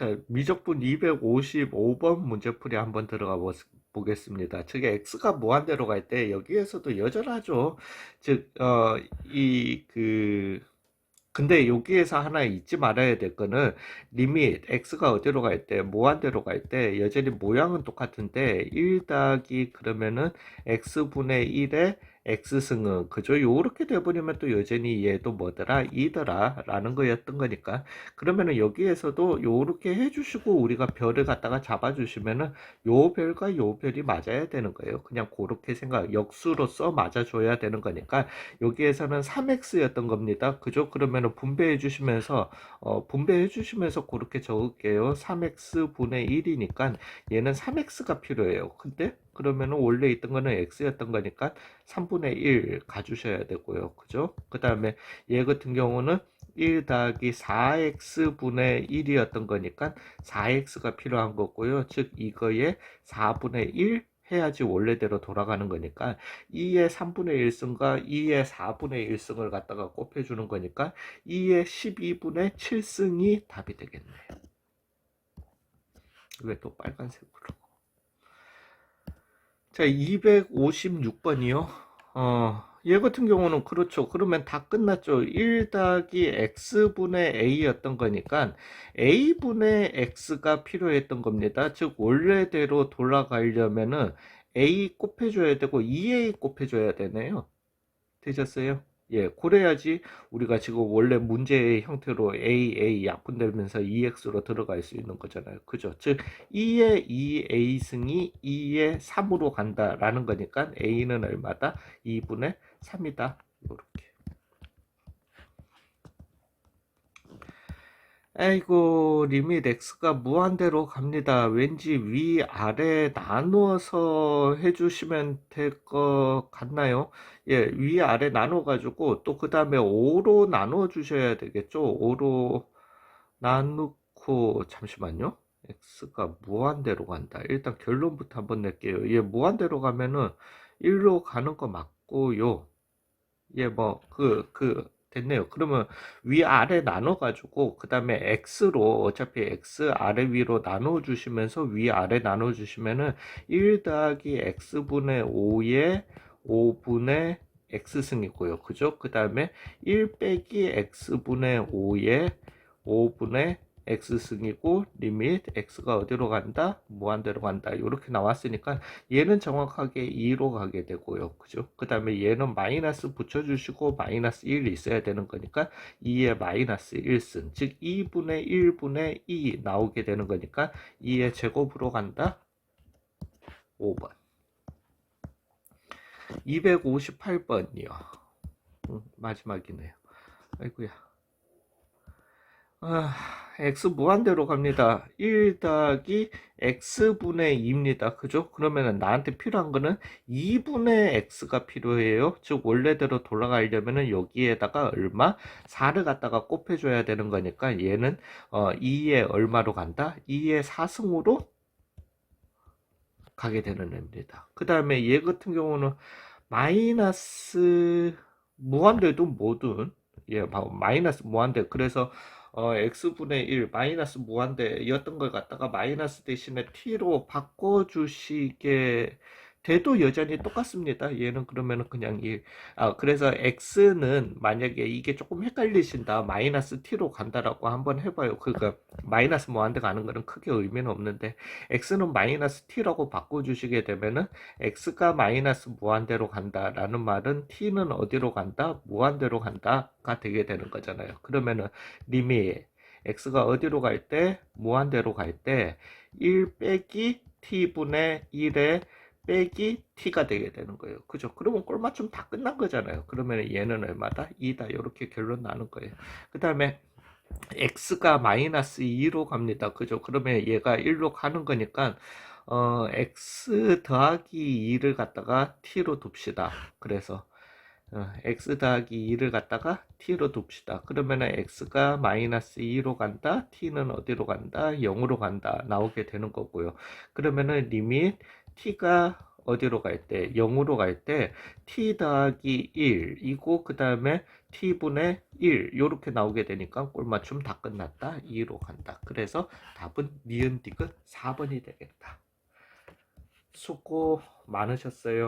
자, 미적분 255번 문제풀이 한번 들어가 보, 보겠습니다. 저게 x가 무한대로 갈 때 여기에서도 여전하죠. 즉, 어, 이, 그, 근데 여기에서 하나 잊지 말아야 될 거는 리밋 x가 어디로 갈 때, 무한대로 갈 때 여전히 모양은 똑같은데 1 더하기 그러면은 x분의 1에 x승은 그죠? 요렇게 돼버리면 또 여전히 얘도 뭐더라? 이더라 라는 거였던 거니까 그러면은 여기에서도 요렇게 해주시고 우리가 별을 갖다가 잡아주시면은 요 별과 요 별이 맞아야 되는 거예요 그냥 그렇게 생각 역수로서 맞아줘야 되는 거니까 여기에서는 3x였던 겁니다 그죠? 그러면은 분배해 주시면서 어, 분배해 주시면서 그렇게 적을게요 3x 분의 1이니까 얘는 3x가 필요해요 근데 그러면은 원래 있던 거는 x였던 거니까 3분의 1 가주셔야 되고요. 그죠? 그 다음에 얘 같은 경우는 1 더하기 4x분의 1이었던 거니까 4x가 필요한 거고요. 즉 이거의 4분의 1 해야지 원래대로 돌아가는 거니까 2의 3분의 1승과 2의 4분의 1승을 갖다가 곱해주는 거니까 2의 12분의 7승이 답이 되겠네요. 왜 또 빨간색으로? 자, 256번이요. 어, 얘 같은 경우는 그렇죠. 그러면 다 끝났죠. 1 더하기 x분의 a였던 거니까 a분의 x가 필요했던 겁니다. 즉 원래대로 돌아가려면은 a 곱해줘야 되고 2a 곱해줘야 되네요. 되셨어요? 예, 그래야지 우리가 지금 원래 문제의 형태로 a, a 약분되면서 2x로 들어갈 수 있는 거잖아요. 그죠? 즉 2의 2a승이 2의 3으로 간다라는 거니까 a는 얼마다? 2분의 3이다. 이렇게. 아이고 리밋 x가 무한대로 갑니다. 왠지 위아래 나누어서 해주시면 될 것 같나요? 예, 위아래 나눠가지고 또 그 다음에 5로 나누어 주셔야 되겠죠? 5로 나누고 잠시만요. x가 무한대로 간다. 일단 결론부터 한번 낼게요. 예, 무한대로 가면은 1로 가는 거 맞고요. 예, 뭐, 그, 그, 됐네요. 그러면 위아래 나눠가지고 그 다음에 x로 어차피 x 아래 위로 나눠주시면서 위아래 나눠주시면은 1 더하기 x분의 5에 5분의 x승이고요. 그죠? 그 다음에 1 빼기 x분의 5에 5분의 x승이고 리밋 x가 어디로 간다? 무한대로 간다. 이렇게 나왔으니까 얘는 정확하게 2로 가게 되고요. 그죠? 그 다음에 얘는 마이너스 붙여주시고 마이너스 1 있어야 되는 거니까 2의 마이너스 1승 즉 2분의 1분의 2 나오게 되는 거니까 2의 제곱으로 간다. 5번 258번이요. 음, 마지막이네요. 아이고야. 아, x 무한대로 갑니다. 1 더하기 x분의 2입니다. 그죠? 그러면은 나한테 필요한 거는 2분의 x가 필요해요. 즉 원래대로 돌아가려면은 여기에다가 얼마? 4를 갖다가 곱해줘야 되는 거니까 얘는 어, 2에 얼마로 간다? 2의 4승으로 가게 되는 애입니다. 그 다음에 얘 같은 경우는 마이너스 무한대도 뭐든 예, 마이너스 무한대 그래서 어, x분의 1 마이너스 무한대였던 걸 갖다가 마이너스 대신에 t로 바꿔주시게 돼도 여전히 똑같습니다. 얘는 그러면은 그냥 1. 아, 그래서 x는 만약에 이게 조금 헷갈리신다. 마이너스 t로 간다라고 한번 해봐요. 그니까 마이너스 무한대 가는 거는 크게 의미는 없는데 x는 마이너스 t라고 바꿔주시게 되면은 x가 마이너스 무한대로 간다라는 말은 t는 어디로 간다? 무한대로 간다가 되게 되는 거잖아요. 그러면은 리밋 x가 어디로 갈 때? 무한대로 갈 때 1 빼기 t분의 1에 빼기 t가 되게 되는 거예요. 그죠? 그러면 꼴맞춤 다 끝난 거잖아요. 그러면 얘는 얼마다? 2다. 이렇게 결론 나는 거예요. 그 다음에 x가 마이너스 2로 갑니다. 그죠? 그러면 얘가 1로 가는 거니까 어, x 더하기 2를 갖다가 t로 둡시다. 그래서 어, x 더하기 2를 갖다가 t로 둡시다. 그러면 x가 마이너스 2로 간다. t는 어디로 간다? 0으로 간다. 나오게 되는 거고요. 그러면은 리밋 t가 어디로 갈 때? 0으로 갈 때 t 더하기 1 이고 그 다음에 t분의 1 요렇게 나오게 되니까 꼴맞춤 다 끝났다. 2로 간다. 그래서 답은 니은 디귿 4번이 되겠다. 수고 많으셨어요